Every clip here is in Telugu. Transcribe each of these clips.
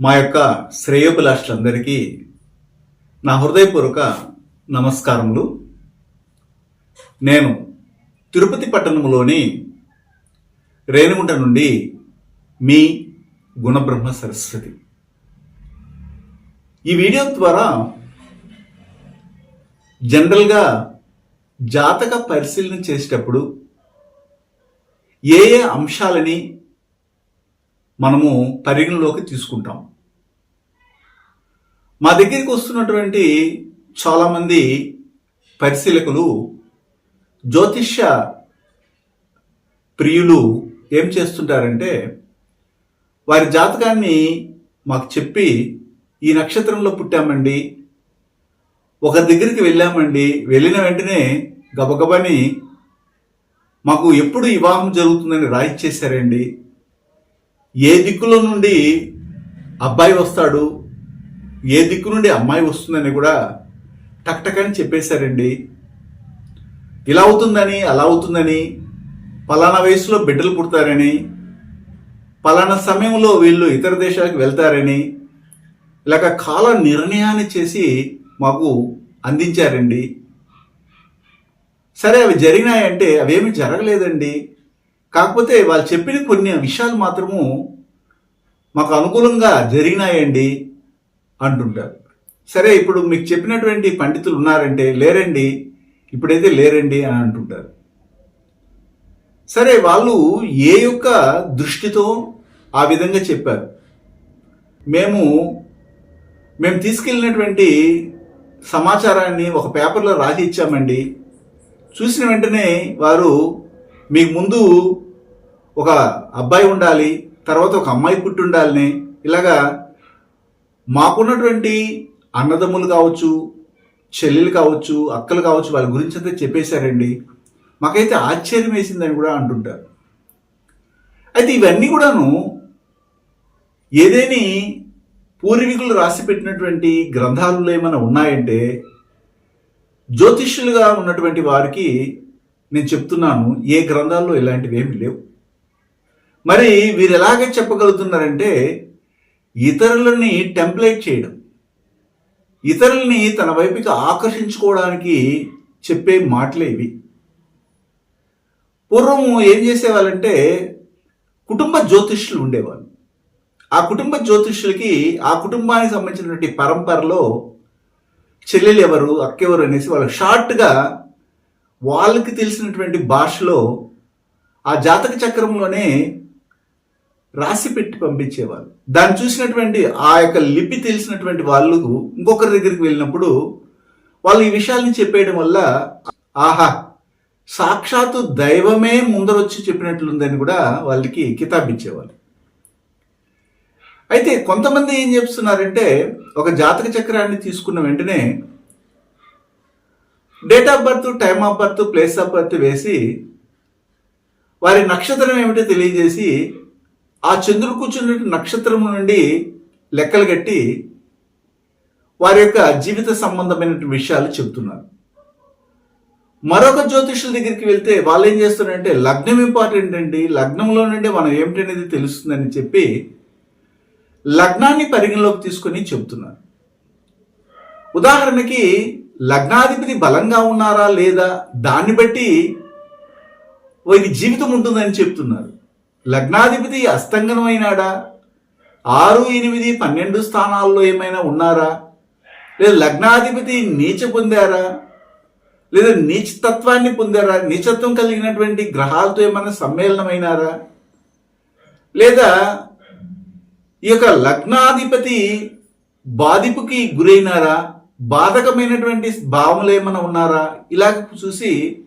మా యొక్క శ్రేయోభిలాషులందరికీ నా హృదయపూర్వక నమస్కారములు. నేను తిరుపతి పట్టణంలోని రేణుగుంట నుండి మీ గుణబ్రహ్మ సరస్వతి. ఈ వీడియో ద్వారా జనరల్గా జాతక పరిశీలన చేసేటప్పుడు ఏ ఏ అంశాలని మనము పరిగణలోకి తీసుకుంటాం. మా దగ్గరికి వస్తున్నటువంటి చాలామంది పరిశీలకులు జ్యోతిష్య ప్రియులు ఏం చేస్తుంటారంటే వారి జాతకాన్ని మాకు చెప్పి ఈ నక్షత్రంలో పుట్టామండి ఒక దగ్గరికి వెళ్ళామండి వెళ్ళిన వెంటనే గబగబని మాకు ఎప్పుడు వివాహం జరుగుతుందని రాయిచ్చేశారండి. ఏ దిక్కులో నుండి అబ్బాయి వస్తాడు ఏ దిక్కు నుండి అమ్మాయి వస్తుందని కూడా టక్ అని చెప్పేశారండి. ఇలా అవుతుందని అలా అవుతుందని పలానా వయసులో బిడ్డలు పుడతారని పలానా సమయంలో వీళ్ళు ఇతర దేశాలకు వెళ్తారని ఇలాగ కాల నిర్ణయాన్ని చేసి మాకు అందించారండి. సరే అవి జరిగినాయంటే అవేమి జరగలేదండి. కాకపోతే వాళ్ళు చెప్పిన కొన్ని విషయాలు మాత్రము మాకు అనుకూలంగా జరిగినాయండి అంటుంటారు. సరే ఇప్పుడు మీకు చెప్పినటువంటి పండితులు ఉన్నారంటే లేరండి ఇప్పుడైతే లేరండి అని అంటుంటారు. సరే వాళ్ళు ఏ యొక్క దృష్టితో ఆ విధంగా చెప్పారు? మేము మేము తీసుకెళ్ళినటువంటి సమాచారాన్ని ఒక పేపర్లో రాసి ఇచ్చామండి. చూసిన వెంటనే వారు మీకు ముందు ఒక అబ్బాయి ఉండాలి తర్వాత ఒక అమ్మాయి పుట్టి ఉండాలని ఇలాగా మాకున్నటువంటి అన్నదమ్ములు కావచ్చు చెల్లెలు కావచ్చు అక్కలు కావచ్చు వాళ్ళ గురించి అంతా చెప్పేశారండి. మాకైతే ఆశ్చర్యం వేసిందని కూడా అంటుంటారు. అయితే ఇవన్నీ కూడాను ఏదేని పూర్వీకులు రాసి పెట్టినటువంటి గ్రంథాలలో ఏమైనా ఉన్నాయంటే జ్యోతిష్యులుగా ఉన్నటువంటి వారికి నేను చెప్తున్నాను ఏ గ్రంథాల్లో ఇలాంటివి ఏమి లేవు. మరి వీరు ఎలాగే చెప్పగలుగుతున్నారంటే ఇతరులని టెంప్లేట్ చేయడం. ఇతరుల్ని తన వైపుకి ఆకర్షించుకోవడానికి చెప్పే మాటలే ఇవి. పూర్వం ఏం చేసేవాళ్ళంటే కుటుంబ జ్యోతిష్యులు ఉండేవాళ్ళు. ఆ కుటుంబ జ్యోతిష్యులకి ఆ కుటుంబానికి సంబంధించినటువంటి పరంపరలో చెల్లెలు ఎవరు అక్కెవరు అనేసి వాళ్ళు షార్ట్గా వాళ్ళకి తెలిసినటువంటి భాషలో ఆ జాతక చక్రంలోనే రాసి పెట్టి పంపించేవాళ్ళు. దాన్ని చూసినటువంటి ఆ యొక్క లిపి తెలిసినటువంటి వాళ్ళు ఇంకొకరి దగ్గరికి వెళ్ళినప్పుడు వాళ్ళు ఈ విషయాల్ని చెప్పేయడం వల్ల ఆహా సాక్షాత్తు దైవమే ముందరొచ్చి చెప్పినట్లుందని కూడా వాళ్ళకి కితాబిచ్చేవాళ్ళు అయితే కొంతమంది ఏం చెప్తున్నారంటే ఒక జాతక చక్రాన్ని తీసుకున్న వెంటనే date of birth time of birth place of birth వేసి వారి నక్షత్రం ఏమిటో తెలియజేసి ఆ చంద్రుడు కూర్చున్న నక్షత్రం నుండి లెక్కలు కట్టి వారి యొక్క జీవిత సంబంధమైన విషయాలు చెబుతున్నారు. మరొక జ్యోతిషుల దగ్గరికి వెళ్తే వాళ్ళు ఏం చేస్తున్నారంటే లగ్నం ఇంపార్టెంట్ అండి లగ్నంలో నుండి మనం ఏమిటనేది తెలుస్తుందని చెప్పి లగ్నాన్ని పరిగణలోకి తీసుకొని చెబుతున్నారు. ఉదాహరణకి లగ్నాధిపతి బలంగా ఉన్నారా లేదా దాన్ని బట్టి వారికి జీవితం ఉంటుందని చెప్తున్నారు. లగ్నాధిపతి అస్తంగనమైనాడా? ఆరు ఎనిమిది పన్నెండు స్థానాల్లో ఏమైనా ఉన్నారా? లేదా లగ్నాధిపతి నీచ పొందారా? లేదా నీచతత్వాన్ని పొందారా? నీచత్వం కలిగినటువంటి గ్రహాలతో ఏమైనా సమ్మేళనమైనారా? లేదా ఈ యొక్క లగ్నాధిపతి బాధిపుకి గురైనారా? బాధకమైనటువంటి భావములు ఏమైనా ఉన్నారా? ఇలా చూసి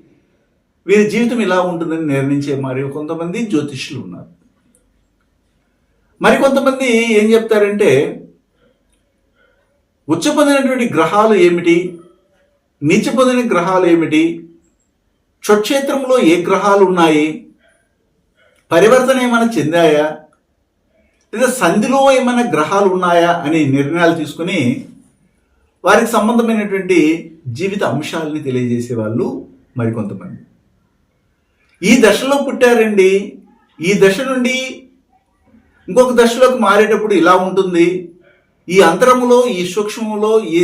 వీరి జీవితం ఇలా ఉంటుందని నిర్ణయించే మరి కొంతమంది జ్యోతిష్యులు ఉన్నారు. మరికొంతమంది ఏం చెప్తారంటే ఉచ్చ పొందినటువంటి గ్రహాలు ఏమిటి? నీచ పొందిన గ్రహాలు ఏమిటి? స్వక్షేత్రంలో ఏ గ్రహాలు ఉన్నాయి? పరివర్తన ఏమైనా చెందాయా? లేదా సంధిలో ఏమైనా గ్రహాలు ఉన్నాయా? అని నిర్ణయాలు తీసుకుని వారికి సంబంధమైనటువంటి జీవిత అంశాలని తెలియజేసే వాళ్ళు మరికొంతమంది ఈ దశలో పుట్టారండి. ఈ దశ నుండి ఇంకొక దశలోకి మారేటప్పుడు ఇలా ఉంటుంది. ఈ అంతరములో ఈ సూక్ష్మంలో ఈ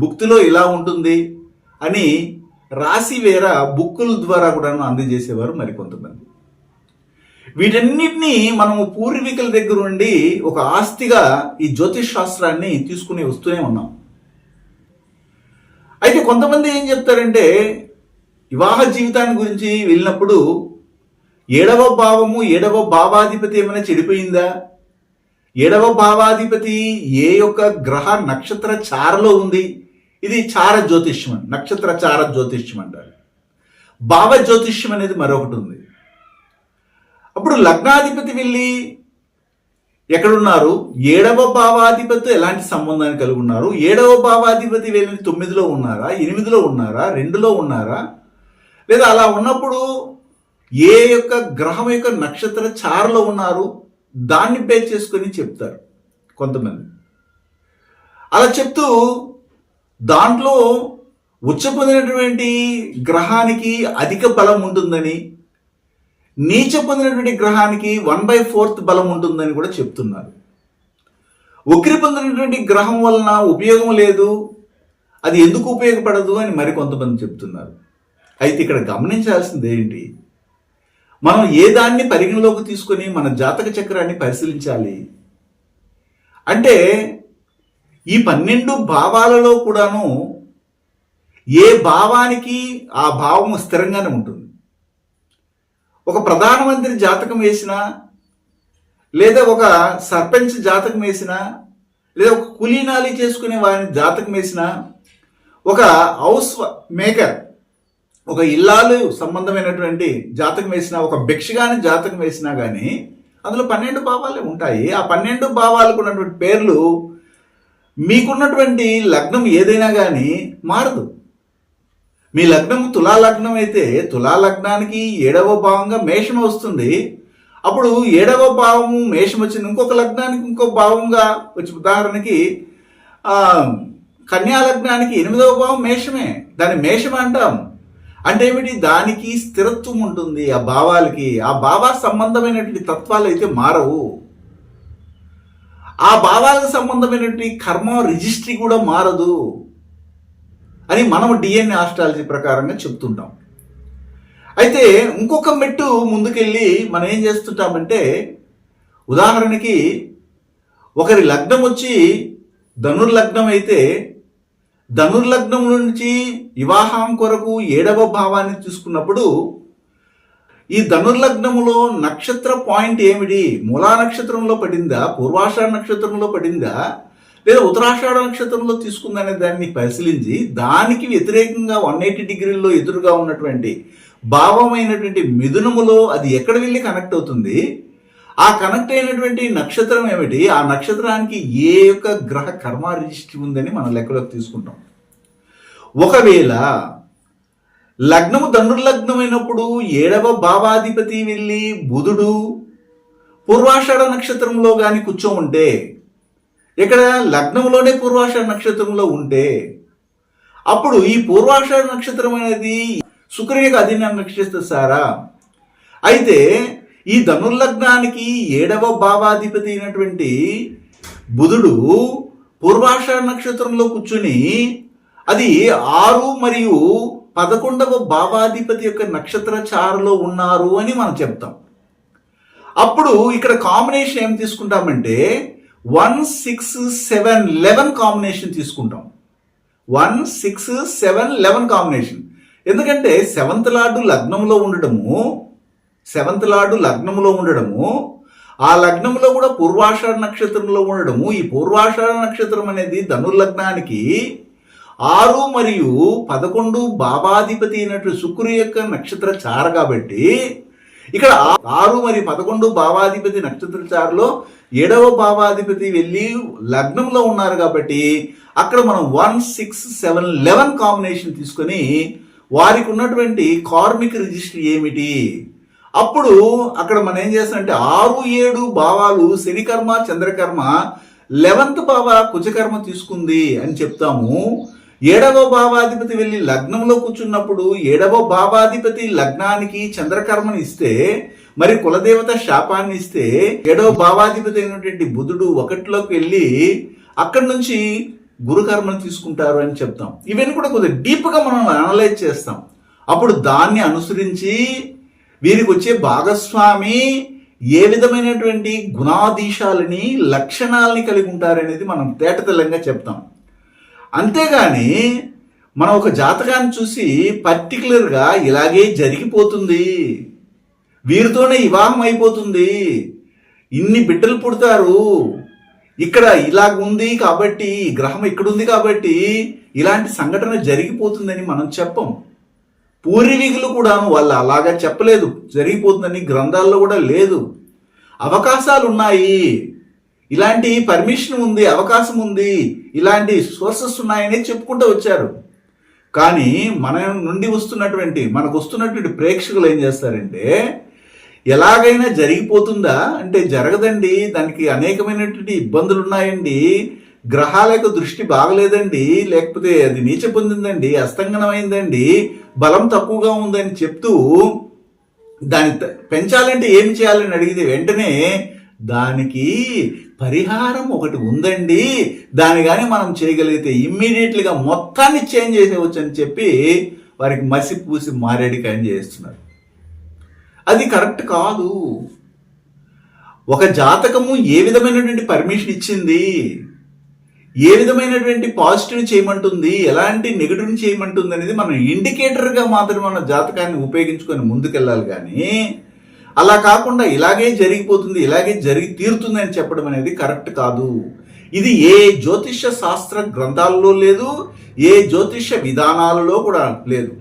భుక్తిలో ఇలా ఉంటుంది అని రాసి వేర బుక్కుల ద్వారా కూడా అందజేసేవారు మరికొంతమంది. వీటన్నిటినీ మనము పూర్వీకుల దగ్గర నుండి ఒక ఆస్తిగా ఈ జ్యోతిష్ శాస్త్రాన్ని తీసుకుని వస్తూనే ఉన్నాం. అయితే కొంతమంది ఏం చెప్తారంటే వివాహ జీవితాన్ని గురించి వెళ్ళినప్పుడు ఏడవ భావము ఏడవ భావాధిపతి ఏమైనా చెడిపోయిందా? ఏడవ భావాధిపతి ఏ యొక్క గ్రహ నక్షత్ర చారలో ఉంది? ఇది చార జ్యోతిష్యం నక్షత్ర చార జ్యోతిష్యం అంటారు. భావ జ్యోతిష్యం అనేది మరొకటి ఉంది. అప్పుడు లగ్నాధిపతి వెళ్ళి ఎక్కడున్నారు? ఏడవ భావాధిపతి ఎలాంటి సంబంధాన్ని కలిగి ఉన్నారు? ఏడవ భావాధిపతి వెళ్ళి తొమ్మిదిలో ఉన్నారా? ఎనిమిదిలో ఉన్నారా? రెండులో ఉన్నారా? లేదా అలా ఉన్నప్పుడు ఏ యొక్క గ్రహం యొక్క నక్షత్ర చారలో ఉన్నారు దాన్ని పే చేసుకొని చెప్తారు కొంతమంది. అలా చెప్తూ దాంట్లో ఉచ్చ పొందినటువంటి గ్రహానికి అధిక బలం ఉంటుందని నీచ పొందినటువంటి గ్రహానికి వన్ బై ఫోర్త్ బలం ఉంటుందని కూడా చెప్తున్నారు. ఉక్రి పొందినటువంటి గ్రహం వలన ఉపయోగం లేదు అది ఎందుకు ఉపయోగపడదు అని మరికొంతమంది చెప్తున్నారు. అయితే ఇక్కడ గమనించాల్సింది ఏంటి? మనం ఏ దాన్ని పరిగణలోకి తీసుకొని మన జాతక చక్రాన్ని పరిశీలించాలి? అంటే ఈ పన్నెండు భావాలలో కూడాను ఏ భావానికి ఆ భావం స్థిరంగానే ఉంటుంది. ఒక ప్రధానమంత్రి జాతకం వేసినా లేదా ఒక సర్పంచ్ జాతకం వేసినా లేదా ఒక కులీనాలి చేసుకునే వారిని జాతకం వేసినా ఒక హౌస్ మేకర్ ఒక ఇల్లాలు సంబంధమైనటువంటి జాతకం వేసినా ఒక భిక్షగాని జాతకం వేసినా కానీ అందులో పన్నెండు భావాలే ఉంటాయి. ఆ పన్నెండు భావాలకు ఉన్నటువంటి పేర్లు మీకున్నటువంటి లగ్నం ఏదైనా కానీ మారదు. మీ లగ్నం తులా లగ్నం అయితే తులా లగ్నానికి ఏడవ భావంగా మేషం వస్తుంది. అప్పుడు ఏడవ భావము మేషం వచ్చింది ఇంకొక లగ్నానికి ఇంకో భావంగా వచ్చి ఉదాహరణకి కన్యా లగ్నానికి ఎనిమిదవ భావం మేషమే. దాన్ని మేషం అంటాం. అంటే ఏమిటి? దానికి స్థిరత్వం ఉంటుంది ఆ భావాలకి. ఆ భావ సంబంధమైనటువంటి తత్వాలు అయితే మారవు. ఆ భావాలకు సంబంధమైనటువంటి కర్మ రిజిస్ట్రీ కూడా మారదు అని మనం డిఎన్ఏ ఆస్ట్రాలజీ ప్రకారంగా చెప్తుంటాం. అయితే ఇంకొక మెట్టు ముందుకెళ్ళి మనం ఏం చేస్తుంటామంటే ఉదాహరణకి ఒకరి లగ్నం వచ్చి ధనుర్లగ్నం అయితే ధనుర్లగ్నం నుంచి వివాహం కొరకు ఏడవ భావాన్ని తీసుకున్నప్పుడు ఈ ధనుర్లగ్నములో నక్షత్ర పాయింట్ ఏమిటి? మూలా నక్షత్రంలో పడిందా? పూర్వాషాఢ నక్షత్రంలో పడిందా? లేదా ఉత్తరాషాఢ నక్షత్రంలో తీసుకుందనే దాన్ని పరిశీలించి దానికి వ్యతిరేకంగా వన్ ఎయిటీ డిగ్రీల్లో ఎదురుగా ఉన్నటువంటి భావమైనటువంటి మిథునములో అది ఎక్కడ వెళ్ళి కనెక్ట్ అవుతుంది? ఆ కనెక్ట్ అయినటువంటి నక్షత్రం ఏమిటి? ఆ నక్షత్రానికి ఏ యొక్క గ్రహ కర్మ రిజిస్ట్రీ ఉందని మనం లెక్కలోకి తీసుకుంటాం. ఒకవేళ లగ్నము ధనుర్లగ్నమైనప్పుడు ఏడవ భావాధిపతి వెళ్ళి బుధుడు పూర్వాషాఢ నక్షత్రంలో కానీ కూర్చో ఉంటే ఇక్కడ లగ్నంలోనే పూర్వాషాఢ నక్షత్రంలో ఉంటే అప్పుడు ఈ పూర్వాషాఢ నక్షత్రం అనేది శుక్రునికి అధీన నక్షత్ర సారా? అయితే ఈ ధనుర్లగ్నానికి ఏడవ భావాధిపతి అయినటువంటి బుధుడు పూర్వాషాఢ నక్షత్రంలో కూర్చుని అది ఆరు మరియు పదకొండవ భావాధిపతి యొక్క నక్షత్ర చారులో ఉన్నారు అని మనం చెప్తాం. అప్పుడు ఇక్కడ కాంబినేషన్ ఏం తీసుకుంటామంటే one six seven eleven combination తీసుకుంటాం. One six seven eleven combination ఎందుకంటే సెవెంత్ లార్డు లగ్నంలో ఉండడము సెవెంత్ లార్డు లగ్నంలో ఉండడము ఆ లగ్నంలో కూడా పూర్వాషాఢ నక్షత్రంలో ఉండడము. ఈ పూర్వాషాఢ నక్షత్రం అనేది ధనుర్లగ్నానికి ఆరు మరియు పదకొండు భావాధిపతి అయినట్లు శుక్రు యొక్క నక్షత్ర చార కాబట్టి ఇక్కడ ఆరు మరియు పదకొండు భావాధిపతి నక్షత్ర చారులో ఏడవ భావాధిపతి వెళ్ళి లగ్నంలో ఉన్నారు కాబట్టి అక్కడ మనం one six seven eleven combination తీసుకొని వారికి ఉన్నటువంటి కార్మిక రిజిస్టర్ ఏమిటి? అప్పుడు అక్కడ మనం ఏం చేస్తామంటే ఆరు ఏడు భావాలు శనికర్మ చంద్రకర్మ లెవెంత్ భావ కుజకర్మ తీసుకుంది అని చెప్తాము. ఏడవ భావాధిపతి వెళ్ళి లగ్నంలో కూర్చున్నప్పుడు ఏడవ భావాధిపతి లగ్నానికి చంద్రకర్మని ఇస్తే మరి కులదేవత శాపాన్ని ఇస్తే ఏడవ భావాధిపతి అయినటువంటి బుధుడు ఒకటిలోకి వెళ్ళి అక్కడి నుంచి గురుకర్మను తీసుకుంటారు అని చెప్తాం. ఇవన్నీ కూడా కొద్దిగా డీప్గా మనం అనలైజ్ చేస్తాం. అప్పుడు దాన్ని అనుసరించి వీరికి వచ్చే భాగస్వామి ఏ విధమైనటువంటి గుణాధీశాలని లక్షణాలని కలిగి ఉంటారనేది మనం తేటతెల్లంగా చెప్తాం. అంతేగాని మనం ఒక జాతకాన్ని చూసి పర్టికులర్గా ఇలాగే జరిగిపోతుంది. వీరితోనే వివాహం అయిపోతుంది. ఇన్ని బిడ్డలు పుడతారు. ఇక్కడ ఇలాగ ఉంది కాబట్టి గ్రహం ఇక్కడ ఉంది కాబట్టి ఇలాంటి సంఘటన జరిగిపోతుందని మనం చెప్పం. పూర్వీకులు కూడా వాళ్ళు అలాగా చెప్పలేదు. జరిగిపోతుందని గ్రంథాల్లో కూడా లేదు. అవకాశాలు ఉన్నాయి ఇలాంటి పర్మిషన్ ఉంది అవకాశం ఉంది ఇలాంటి సోర్సెస్ ఉన్నాయని చెప్పుకుంటూ వచ్చారు. కానీ మన నుండి వస్తున్నటువంటి మనకు వస్తున్నటువంటి ప్రేక్షకులు ఏం చేస్తారంటే ఎలాగైనా జరిగిపోతుందా? అంటే జరగదండి దానికి అనేకమైనటువంటి ఇబ్బందులు ఉన్నాయండి గ్రహాల యొక్క దృష్టి బాగలేదండి. లేకపోతే అది నీచ పొందిందండి అస్తంగనం అయిందండి బలం తక్కువగా ఉందని చెప్తూ దాన్ని పెంచాలంటే ఏం చేయాలని అడిగితే వెంటనే దానికి పరిహారం ఒకటి ఉందండి. దాని కానీ మనం చేయగలిగితే ఇమ్మీడియట్లీగా మొత్తాన్ని చేంజ్ చేసేవచ్చు అని చెప్పి వారికి మసి పూసి మారేడికాయం చేస్తున్నారు. అది కరెక్ట్ కాదు. ఒక జాతకము ఏ విధమైనటువంటి పర్మిషన్ ఇచ్చింది? ఏ విధమైనటువంటి పాజిటివ్ చేయమంటుంది ఎలాంటి నెగిటివ్ చేయమంటుంది అనేది మనం ఇండికేటర్గా మాత్రం మన జాతకాన్ని ఉపయోగించుకొని ముందుకెళ్ళాలి కానీ అలా కాకుండా ఇలాగే జరిగిపోతుంది ఇలాగే జరిగి తీరుతుంది అని చెప్పడం అనేది కరెక్ట్ కాదు. ఇది ఏ జ్యోతిష శాస్త్ర గ్రంథాల్లో లేదు ఏ జ్యోతిష విధానాలలో కూడా లేదు.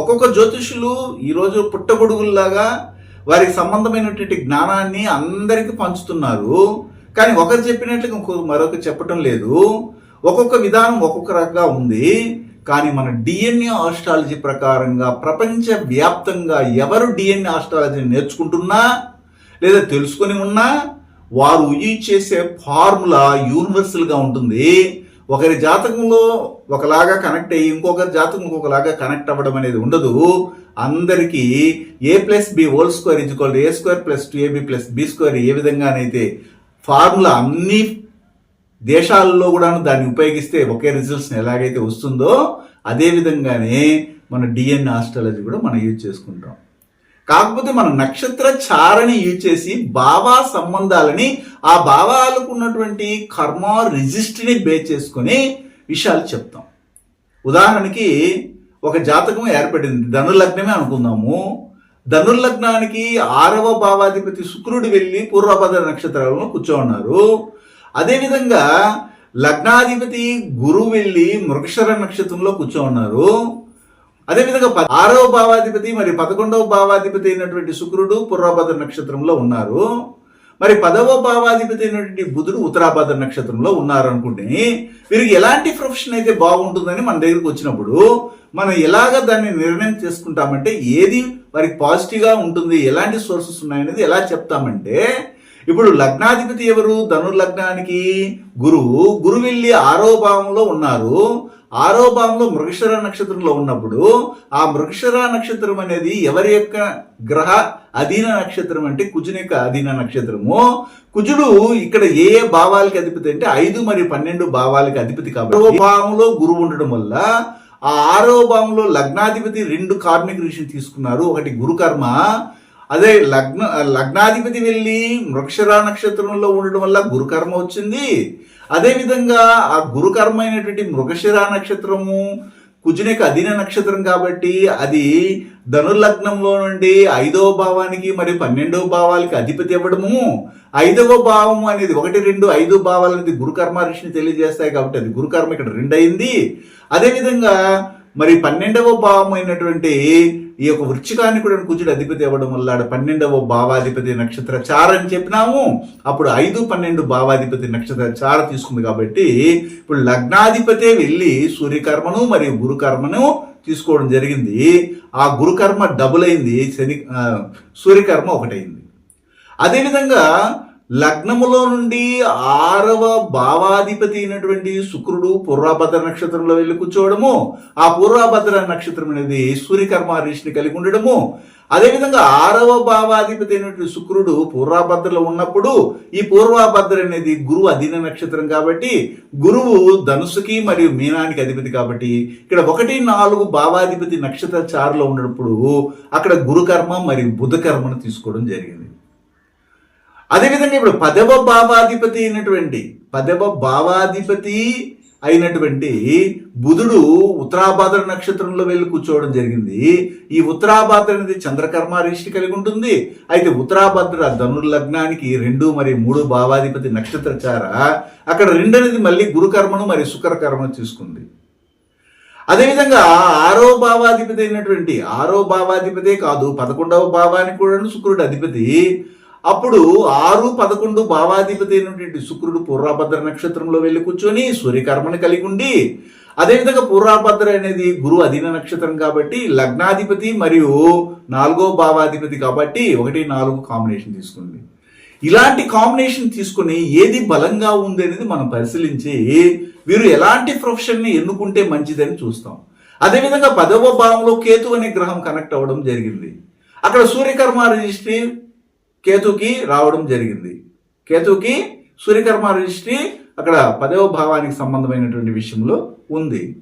ఒక్కొక్క జ్యోతిషులు ఈరోజు పుట్టగొడుగుల్లాగా వారికి సంబంధమైనటువంటి జ్ఞానాన్ని అందరికీ పంచుతున్నారు. కానీ ఒకరు చెప్పినట్లు ఇంకొక మరొక చెప్పటం లేదు. ఒక్కొక్క విధానం ఒక్కొక్క రకంగా ఉంది. కానీ మన డిఎన్ఏ ఆస్ట్రాలజీ ప్రకారంగా ప్రపంచ వ్యాప్తంగా ఎవరు డిఎన్ఏ ఆస్ట్రాలజీని నేర్చుకుంటున్నా లేదా తెలుసుకొని ఉన్నా వారు యూజ్ చేసే ఫార్ములా యూనివర్సల్గా ఉంటుంది. ఒకరి జాతకంలో ఒకలాగా కనెక్ట్ అయ్యి ఇంకొకరి జాతకం ఇంకొకలాగా కనెక్ట్ అవ్వడం అనేది ఉండదు. అందరికీ A plus B whole square equal A square plus two AB plus B square ఏ విధంగానైతే ఫార్ములా అన్ని దేశాల్లో కూడా దాన్ని ఉపయోగిస్తే ఒకే రిజల్ట్స్ని ఎలాగైతే వస్తుందో అదే విధంగానే మన డిఎన్ఏ ఆస్ట్రాలజీ కూడా మనం యూజ్ చేసుకుంటాం. కాకపోతే మన నక్షత్ర చారని యూజ్ చేసి భావా సంబంధాలని ఆ భావాలకు ఉన్నటువంటి కర్మ రిజిస్ట్రీని బేస్ చేసుకొని విషయాలు చెప్తాం. ఉదాహరణకి ఒక జాతకం ఏర్పడింది ధనులగ్నమే అనుకుందాము. ధనుర్లగ్నానికి ఆరవ భావాధిపతి శుక్రుడు వెళ్ళి పూర్వభద్ర నక్షత్రాలను కూర్చోన్నారు అదేవిధంగా లగ్నాధిపతి గురువు వెళ్ళి మృగశర నక్షత్రంలో కూర్చోన్నారు అదేవిధంగా ఆరవ భావాధిపతి మరి పదకొండవ భావాధిపతి అయినటువంటి శుక్రుడు పూర్వభద్ర నక్షత్రంలో ఉన్నారు. మరి పదవ భావాధిపతి అయినటువంటి బుధుడు ఉత్తరాభద్ర నక్షత్రంలో ఉన్నారు అనుకుంటే వీరికి ఎలాంటి ప్రొఫెషన్ అయితే బాగుంటుందని మన దగ్గరికి వచ్చినప్పుడు మనం ఎలాగ దాన్ని నిర్ణయం చేసుకుంటామంటే ఏది వారికి పాజిటివ్గా ఉంటుంది ఎలాంటి సోర్సెస్ ఉన్నాయనేది ఎలా చెప్తామంటే ఇప్పుడు లగ్నాధిపతి ఎవరు? ధనుర్లగ్నానికి గురువు. గురువిల్లి వెళ్ళి ఆరో భావంలో ఉన్నారు. ఆరో భావంలో మృగశర నక్షత్రంలో ఉన్నప్పుడు ఆ మృగశర నక్షత్రం అనేది ఎవరి యొక్క గ్రహ? అధీన నక్షత్రం అంటే కుజుని యొక్క అధీన నక్షత్రము. కుజుడు ఇక్కడ ఏ ఏ భావాలకి అధిపతి అంటే ఐదు మరియు పన్నెండు భావాలకి అధిపతి కాబట్టి భావంలో గురువు ఉండడం వల్ల ఆ ఆరో భావంలో లగ్నాధిపతి రెండు కార్మిక ఋషిని తీసుకున్నారు. ఒకటి గురుకర్మ అదే లగ్న లగ్నాధిపతి వెళ్ళి మృక్షర నక్షత్రంలో ఉండడం వల్ల గురుకర్మ వచ్చింది. అదేవిధంగా ఆ గురుకర్మ అయినటువంటి మృగశిరా నక్షత్రము కుజునికి అధీన నక్షత్రం కాబట్టి అది ధనుర్లగ్నంలో నుండి ఐదవ భావానికి మరియు పన్నెండవ భావాలకి అధిపతి ఇవ్వడము ఐదవ భావము అనేది ఒకటి రెండు ఐదు భావాలు అనేది గురుకర్మ ఋషిని తెలియజేస్తాయి కాబట్టి అది గురుకర్మ ఇక్కడ రెండు అయింది అదేవిధంగా మరి పన్నెండవ భావం అయినటువంటి ఈ యొక్క వృచ్చికాన్ని కూడా కుజుడు అధిపతి అవ్వడం వల్ల ఆడ పన్నెండవ భావాధిపతి నక్షత్ర చార అని చెప్పినాము. అప్పుడు ఐదు పన్నెండు భావాధిపతి నక్షత్ర చార తీసుకుంది కాబట్టి ఇప్పుడు లగ్నాధిపతే వెళ్ళి సూర్యకర్మను మరియు గురుకర్మను తీసుకోవడం జరిగింది. ఆ గురుకర్మ డబుల్ అయింది. శని సూర్యకర్మ ఒకటైంది. అదేవిధంగా లగ్నములో నుండి ఆరవ భావాధిపతి అయినటువంటి శుక్రుడు పూర్వభద్ర నక్షత్రంలో వెళ్ళి కూర్చోవడము. ఆ పూర్వభద్ర నక్షత్రం అనేది సూర్యకర్మ కలిగి ఉండడము. అదేవిధంగా ఆరవ భావాధిపతి అయినటువంటి శుక్రుడు పూర్వభద్రలో ఉన్నప్పుడు ఈ పూర్వభద్ర అనేది గురువు అధీన నక్షత్రం కాబట్టి గురువు ధనుసుకి మరియు మీనానికి అధిపతి కాబట్టి ఇక్కడ ఒకటి నాలుగు భావాధిపతి నక్షత్ర చారులో ఉన్నప్పుడు అక్కడ గురుకర్మ మరియు బుధకర్మను తీసుకోవడం జరిగింది. అదేవిధంగా ఇప్పుడు పదవ భావాధిపతి అయినటువంటి పదవ భావాధిపతి అయినటువంటి బుధుడు ఉత్తరాభాద్ర నక్షత్రంలో వెళ్ళి కూర్చోవడం జరిగింది. ఈ ఉత్తరాభాద్ర అనేది చంద్రకర్మ రిష్టి కలిగి ఉంటుంది. అయితే ఉత్తరాభాద్ర ధనుర్లగ్నానికి రెండు మరి మూడు భావాధిపతి నక్షత్రచార. అక్కడ రెండు అనేది మళ్ళీ గురుకర్మను మరి శుక్రకర్మను తీసుకుంది. అదేవిధంగా ఆరో భావాధిపతి అయినటువంటి ఆరో భావాధిపతే కాదు పదకొండవ భావానికి కూడా శుక్రుడు అధిపతి. అప్పుడు ఆరు పదకొండు భావాధిపతి అయినటువంటి శుక్రుడు పూర్వాభద్ర నక్షత్రంలో వెళ్ళి కూర్చొని సూర్యకర్మను కలిగి ఉండి అదేవిధంగా పూర్వాభద్ర అనేది గురువు అధీన నక్షత్రం కాబట్టి లగ్నాధిపతి మరియు నాలుగో భావాధిపతి కాబట్టి ఒకటి నాలుగు కాంబినేషన్ తీసుకుంది. ఇలాంటి కాంబినేషన్ తీసుకుని ఏది బలంగా ఉంది అనేది మనం పరిశీలించి వీరు ఎలాంటి ప్రొఫెషన్ని ఎన్నుకుంటే మంచిదని చూస్తాం. అదేవిధంగా పదవ భావంలో కేతు అనే గ్రహం కనెక్ట్ అవ్వడం జరిగింది. అక్కడ సూర్యకర్మ రిజిస్ట్రీ కేతుకి రావడం జరిగింది. కేతుకి సూర్యకర్మ రిజిస్ట్రీ అక్కడ పదవ భావానికి సంబంధమైనటువంటి విషయంలో ఉంది.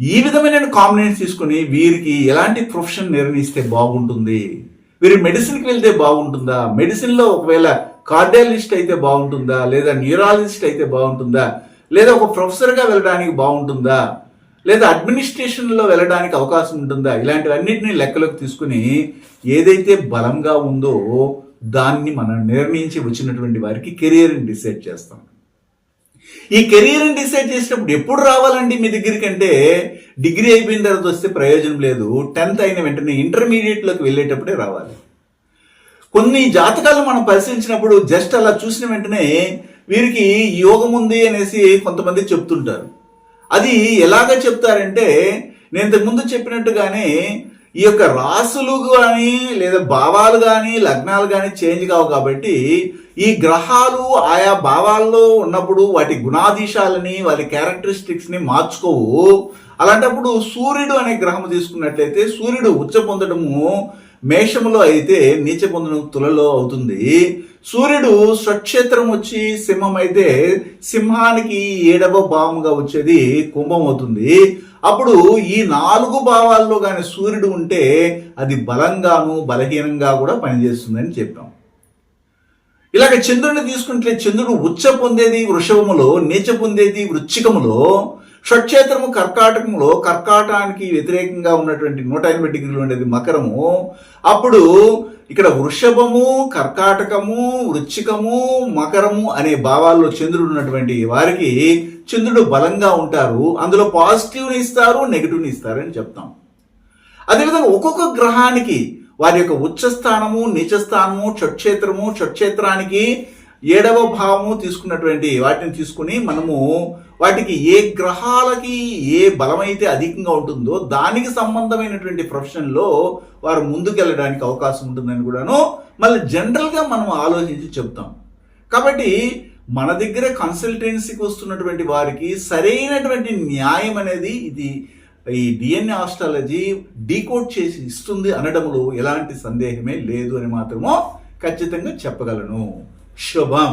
ఈ విధమైన కాంబినేషన్ తీసుకుని వీరికి ఎలాంటి ప్రొఫెషన్ నిర్ణయిస్తే బాగుంటుంది? వీరు మెడిసిన్కి వెళ్తే బాగుంటుందా? మెడిసిన్లో ఒకవేళ కార్డియాలజిస్ట్ అయితే బాగుంటుందా? లేదా న్యూరాలజిస్ట్ అయితే బాగుంటుందా? లేదా ఒక ప్రొఫెసర్గా వెళ్ళడానికి బాగుంటుందా? లేదా అడ్మినిస్ట్రేషన్లో వెళ్ళడానికి అవకాశం ఉంటుందా? ఇలాంటివన్నింటినీ లెక్కలోకి తీసుకుని ఏదైతే బలంగా ఉందో దాన్ని మనం నిర్ణయించి వచ్చినటువంటి వారికి కెరియర్ని డిసైడ్ చేస్తాం. ఈ కెరీర్ని డిసైడ్ చేసినప్పుడు ఎప్పుడు రావాలండి మీ దగ్గరికి అంటే డిగ్రీ అయిపోయిన తర్వాత వస్తే ప్రయోజనం లేదు. టెన్త్ అయిన వెంటనే ఇంటర్మీడియట్లోకి వెళ్ళేటప్పుడే రావాలి. కొన్ని జాతకాలు మనం పరిశీలించినప్పుడు జస్ట్ అలా చూసిన వెంటనే వీరికి యోగం ఉంది అనేసి కొంతమంది చెప్తుంటారు. అది ఎలాగ చెప్తారంటే నేను ఇంతకుముందు చెప్పినట్టుగానే ఈ యొక్క రాసులు కానీ లేదా భావాలు కానీ లగ్నాలు కానీ చేంజ్ కావు కాబట్టి ఈ గ్రహాలు ఆయా భావాల్లో ఉన్నప్పుడు వాటి గుణాధీశాలని వాటి క్యారెక్టరిస్టిక్స్ని మార్చుకోవు. అలాంటప్పుడు సూర్యుడు అనే గ్రహం తీసుకున్నట్లయితే సూర్యుడు ఉచ్చ పొందడము మేషములో అయితే నీచ పొందడం తులలో అవుతుంది. సూర్యుడు స్వక్షేత్రం వచ్చి సింహం అయితే సింహానికి ఏడవ భావముగా వచ్చేది కుంభం అవుతుంది. అప్పుడు ఈ నాలుగు భావాల్లో కానీ సూర్యుడు ఉంటే అది బలంగాను బలహీనంగా కూడా పనిచేస్తుందని చెప్పాం. ఇలాగ చంద్రుడిని తీసుకుంటే చంద్రుడు ఉచ్చ పొందేది వృషభములో నీచ పొందేది వృచ్చికములో షట్క్షేత్రము కర్కాటకంలో కర్కాటానికి వ్యతిరేకంగా ఉన్నటువంటి నూట ఎనభై డిగ్రీలు ఉండేది మకరము. అప్పుడు ఇక్కడ వృషభము కర్కాటకము వృచ్చికము మకరము అనే భావాల్లో చంద్రుడు ఉన్నటువంటి వారికి చంద్రుడు బలంగా ఉంటారు. అందులో పాజిటివ్ని ఇస్తారు నెగిటివ్ని ఇస్తారని చెప్తాం. అదేవిధంగా ఒక్కొక్క గ్రహానికి వారి యొక్క ఉచ్చస్థానము స్థానము నీచ స్థానము షట్క్షేత్రము షట్క్షేత్రానికి ఏడవ భావము తీసుకున్నటువంటి వాటిని తీసుకుని మనము వాటికి ఏ గ్రహాలకి ఏ బలమైతే అధికంగా ఉంటుందో దానికి సంబంధమైనటువంటి ప్రొఫెషన్లో వారు ముందుకెళ్ళడానికి అవకాశం ఉంటుందని కూడాను మళ్ళీ జనరల్గా మనం ఆలోచించి చెప్తాం. కాబట్టి మన దగ్గర కన్సల్టెన్సీకి వస్తున్నటువంటి వారికి సరైనటువంటి న్యాయం అనేది ఇది ఈ డిఎన్ఏ ఆస్ట్రాలజీ డీకోడ్ చేసి ఇస్తుంది అనడంలో ఎలాంటి సందేహమే లేదు అని మాత్రమో ఖచ్చితంగా చెప్పగలను. శుభం.